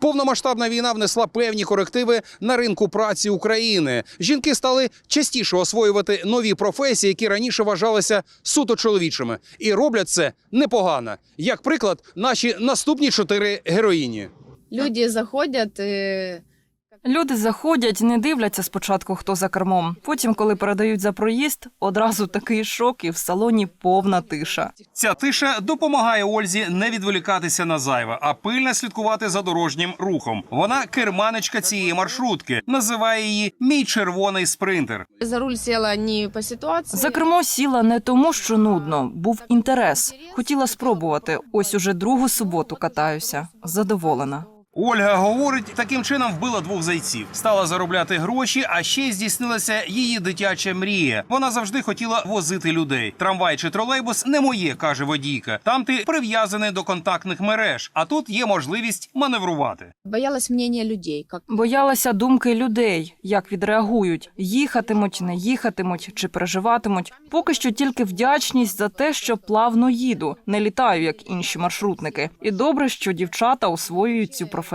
Повномасштабна війна внесла певні корективи на ринку праці України. Жінки стали частіше освоювати нові професії, які раніше вважалися суто чоловічими, і роблять це непогано. Як приклад, наші наступні чотири героїні. Люди заходять. е, Люди заходять, не дивляться спочатку, хто за кермом. Потім, коли передають за проїзд, одразу такий шок, і в салоні повна тиша. Ця тиша допомагає Ользі не відволікатися на зайве, а пильно слідкувати за дорожнім рухом. Вона керманичка цієї маршрутки, називає її мій червоний спринтер. За руль сіла не по ситуації. За кермо сіла не тому, що нудно, був інтерес. Хотіла спробувати. Ось уже другу суботу катаюся. Задоволена. Ольга говорить, таким чином вбила двох зайців, стала заробляти гроші, а ще здійснилася її дитяча мрія. Вона завжди хотіла возити людей. Трамвай чи тролейбус не моє, каже водійка. Там ти прив'язаний до контактних мереж, а тут є можливість маневрувати. Боялась мнення людей. Как... Боялася думки людей, як відреагують, їхатимуть, не їхатимуть чи переживатимуть. Поки що тільки вдячність за те, що плавно їду, не літаю, як інші маршрутники. І добре, що дівчата освоюють цю професію.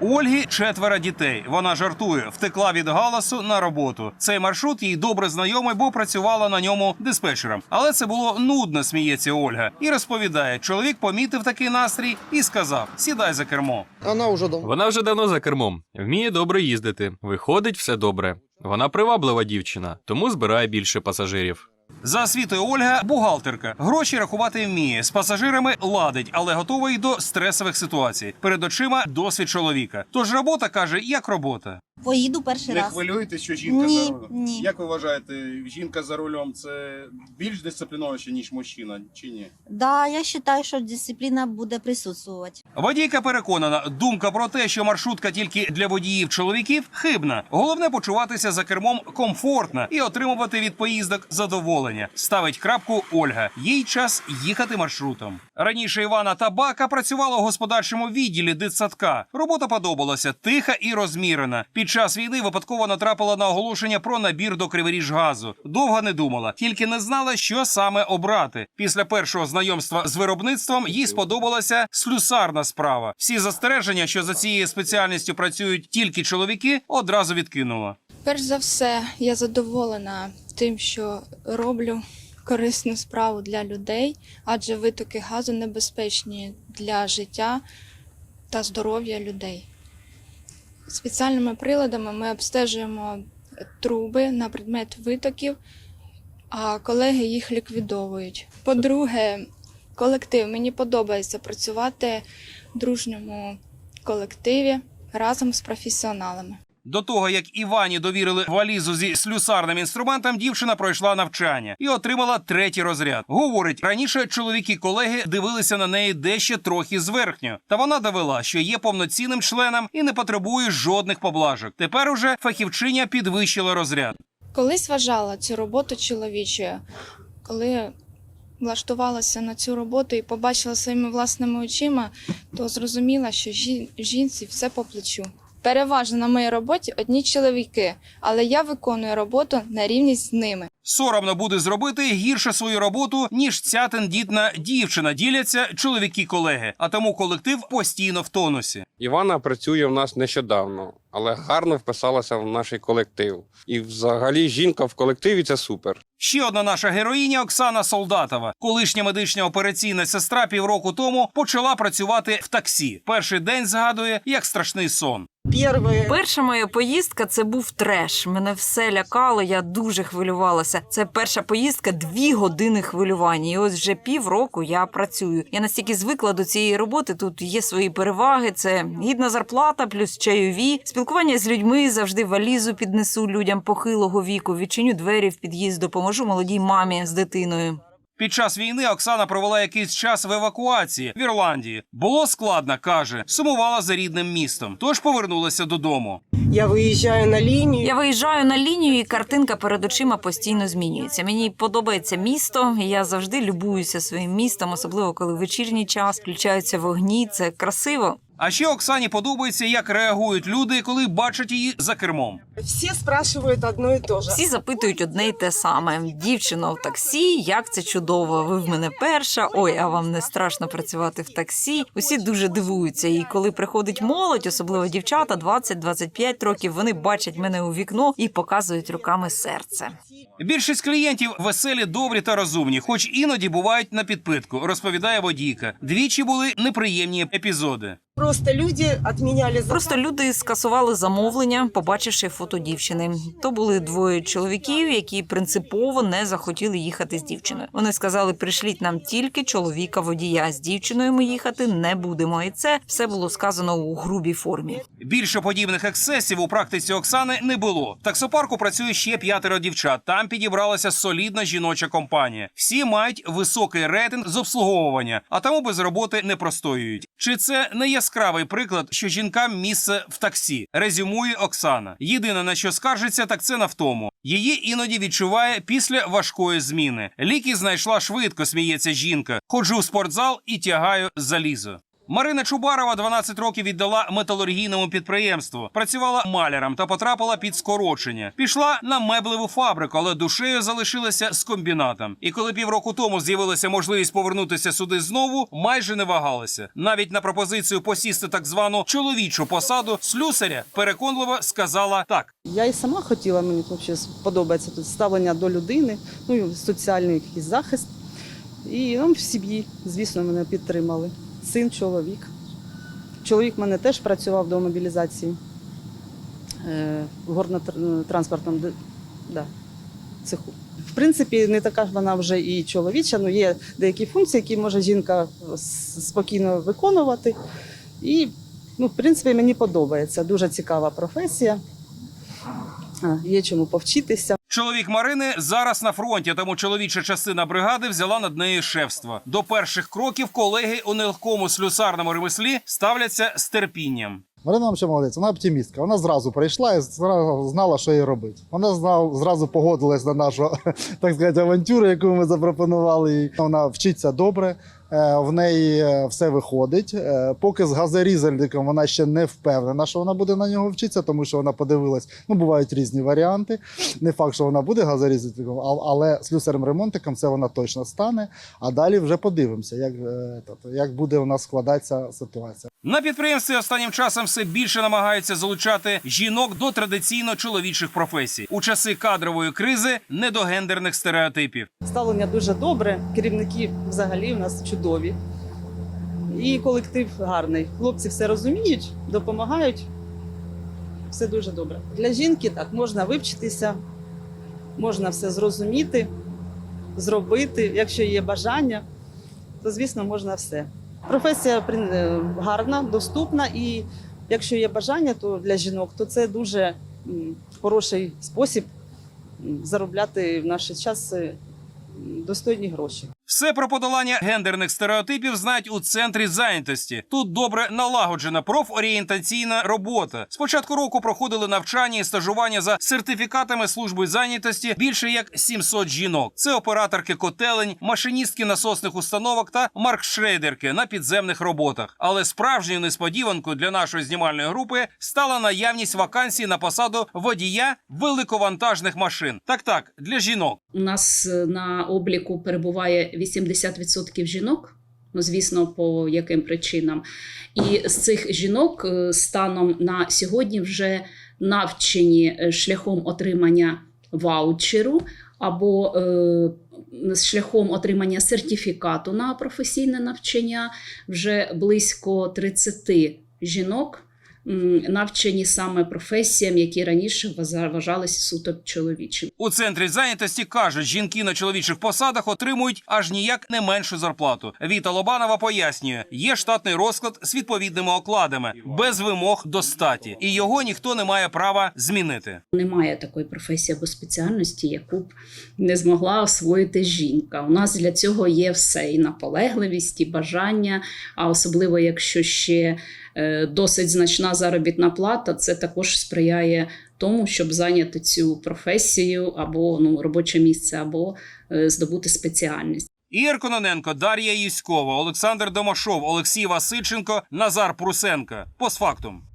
У Ольги четверо дітей. Вона жартує, втекла від галасу на роботу. Цей маршрут їй добре знайомий, бо працювала на ньому диспетчером. Але це було нудно, сміється Ольга. І розповідає, чоловік помітив такий настрій і сказав: сідай за кермо. Она уже давно. Вона вже давно за кермом, вміє добре їздити. Виходить, все добре. Вона приваблива дівчина, тому збирає більше пасажирів. За освітою Ольга бухгалтерка. Гроші рахувати вміє. З пасажирами ладить, але готова й до стресових ситуацій. Перед очима досвід чоловіка. Тож робота каже, як робота. Поїду перший Не раз. хвилюєтесь, що жінка Ні, за рулем? ні. Як ви вважаєте, жінка за рулем це більш дисципліновіше, ніж мужчина, чи ні? Да, я вважаю, що дисципліна буде присутствувати. Водійка переконана, думка про те, що маршрутка тільки для водіїв чоловіків, хибна. Головне почуватися за кермом комфортно і отримувати від поїздок задоволення. Ставить крапку Ольга. Їй час їхати маршрутом. Раніше Івана Табака працювала у господарчому відділі дитсадка. Робота подобалася тиха і розмірена. Під час війни випадково натрапила на оголошення про набір до Криворіжгазу. Довго не думала, тільки не знала, що саме обрати. Після першого знайомства з виробництвом їй сподобалася слюсарна справа. Всі застереження, що за цією спеціальністю працюють тільки чоловіки, одразу відкинула. Перш за все, я задоволена тим, що роблю корисну справу для людей, адже витоки газу небезпечні для життя та здоров'я людей. Спеціальними приладами ми обстежуємо труби на предмет витоків, а колеги їх ліквідовують. По-друге, колектив. Мені подобається працювати в дружньому колективі разом з професіоналами. До того як Івані довірили валізу зі слюсарним інструментом, дівчина пройшла навчання і отримала третій розряд. Говорить, раніше чоловіки-колеги дивилися на неї дещо трохи зверхньо. Та вона довела, що є повноцінним членом і не потребує жодних поблажок. Тепер уже фахівчиня підвищила розряд. Колись вважала цю роботу чоловічою, коли влаштувалася на цю роботу і побачила своїми власними очима, то зрозуміла, що жінці все по плечу. Переважно на моїй роботі одні чоловіки, але я виконую роботу на рівні з ними. Соромно буде зробити гірше свою роботу, ніж ця тендітна дівчина. Діляться чоловіки-колеги, а тому колектив постійно в тонусі. Івана працює в нас нещодавно, але гарно вписалася в наш колектив. І взагалі жінка в колективі це супер. Ще одна наша героїня Оксана Солдатова, колишня медична операційна сестра півроку тому почала працювати в таксі. Перший день згадує як страшний сон. Перша моя поїздка це був треш. Мене все лякало, я дуже хвилювалася. Це перша поїздка, дві години хвилювання. І ось вже півроку я працюю. Я настільки звикла до цієї роботи. Тут є свої переваги. Це гідна зарплата, плюс чайові, спілкування з людьми. Завжди валізу піднесу людям похилого віку. Відчиню двері в під'їзд, допоможу молодій мамі з дитиною. Під час війни Оксана провела якийсь час в евакуації в Ірландії. Було складно, каже, сумувала за рідним містом, тож повернулася додому. Я выезжаю на линию. Я виїжджаю на лінію, і картинка перед очима постійно змінюється. Мені подобається місто, і я завжди любуюся своїм містом, особливо коли вечірній час включаються вогні. Це красиво. А ще Оксані подобається, як реагують люди, коли бачать її за кермом. Все спрашивают одно и то же. Всі запитують одне й те саме: дівчина в таксі, як це чудово. Ви в мене перша. Ой, а вам не страшно працювати в таксі. Усі дуже дивуються. І коли приходить молодь, особливо дівчата, 20-25 років, вони бачать мене у вікно і показують руками серце. Більшість клієнтів веселі, добрі та розумні, хоч іноді бувають на підпитку, розповідає водійка. Двічі були неприємні епізоди. Просто люди заказ. Просто люди скасували замовлення, побачивши фото дівчини. То були двоє чоловіків, які принципово не захотіли їхати з дівчиною. Вони сказали: прийшліть нам тільки чоловіка водія. З дівчиною ми їхати не будемо. І це все було сказано у грубій формі. Більше подібних ексцесів у практиці Оксани не було. В таксопарку працює ще п'ятеро дівчат. Там підібралася солідна жіноча компанія. Всі мають високий рейтинг з обслуговування, а тому без роботи не простоюють. Чи це не яскравий приклад, що жінкам місце в таксі? Резюмує Оксана. Єдине на що скаржиться, так це на втому. Її іноді відчуває після важкої зміни. Ліки знайшла швидко, сміється жінка. Ходжу в спортзал і тягаю залізо. Марина Чубарова 12 років віддала металургійному підприємству, працювала маляром та потрапила під скорочення. Пішла на меблеву фабрику, але душею залишилася з комбінатом. І коли півроку тому з'явилася можливість повернутися сюди знову, майже не вагалася. Навіть на пропозицію посісти так звану чоловічу посаду слюсаря переконливо сказала так. Я і сама хотіла, мені взагалі подобається тут ставлення до людини, ну і соціальний якийсь захист. І ну, в сім'ї, звісно, мене підтримали. Син, чоловік. Чоловік в мене теж працював до мобілізації е, в горно-транспортному да, цеху. В принципі, не така ж вона вже і чоловіча, але є деякі функції, які може жінка спокійно виконувати. І, ну, в принципі, мені подобається. Дуже цікава професія. Є чому повчитися. Чоловік Марини зараз на фронті, тому чоловіча частина бригади взяла над нею шефство. До перших кроків колеги у нелегкому слюсарному ремеслі ставляться з терпінням. Марина взагалі молодець, вона оптимістка. Вона зразу прийшла і зразу знала, що їй робити. Вона знав, зразу погодилась на нашу так сказати, авантюру, яку ми запропонували. їй. Вона вчиться добре, в неї е, все виходить. Е, Поки з газорізальником вона ще не впевнена, що вона буде на нього вчитися, тому що вона подивилась. Ну, бувають різні варіанти. Не факт, що вона буде газорізальником, але слюсарем-ремонтиком це вона точно стане. А далі вже подивимося, як, е, як буде у нас складатися ситуація. На підприємстві останнім часом все більше намагаються залучати жінок до традиційно чоловічих професій у часи кадрової кризи, не до гендерних стереотипів. Ставлення дуже добре. Керівники взагалі у нас чудові. І колектив гарний. Хлопці все розуміють, допомагають. Все дуже добре. Для жінки так можна вивчитися, можна все зрозуміти, зробити. Якщо є бажання, то звісно можна все. Професія е, гарна, доступна, і якщо є бажання, то для жінок, то це дуже хороший спосіб заробляти в наш час е, достойні гроші. Все про подолання гендерних стереотипів знають у центрі зайнятості. Тут добре налагоджена профорієнтаційна робота. З початку року проходили навчання і стажування за сертифікатами служби зайнятості більше як 700 жінок. Це операторки котелень, машиністки насосних установок та маркшрейдерки на підземних роботах. Але справжньою несподіванкою для нашої знімальної групи стала наявність вакансій на посаду водія великовантажних машин. Так так для жінок. У нас е, на обліку перебуває 80% жінок. Ну, звісно, по яким причинам. І з цих жінок е, станом на сьогодні вже навчені е, шляхом отримання ваучеру або е, шляхом отримання сертифікату на професійне навчання вже близько 30 жінок. Навчені саме професіям, які раніше вважа- вважалися суто чоловічими. У центрі зайнятості кажуть, жінки на чоловічих посадах отримують аж ніяк не меншу зарплату. Віта Лобанова пояснює, є штатний розклад з відповідними окладами, без вимог до статі, і його ніхто не має права змінити. Немає такої професії або спеціальності, яку б не змогла освоїти жінка. У нас для цього є все: і наполегливість, і бажання. А особливо, якщо ще досить значна заробітна плата, це також сприяє тому, щоб зайняти цю професію або ну робоче місце, або е, здобути спеціальність. Ігор Кононенко, Дар'я Юськова, Олександр Домашов, Олексій Васильченко, Назар Прусенко. Постфактум.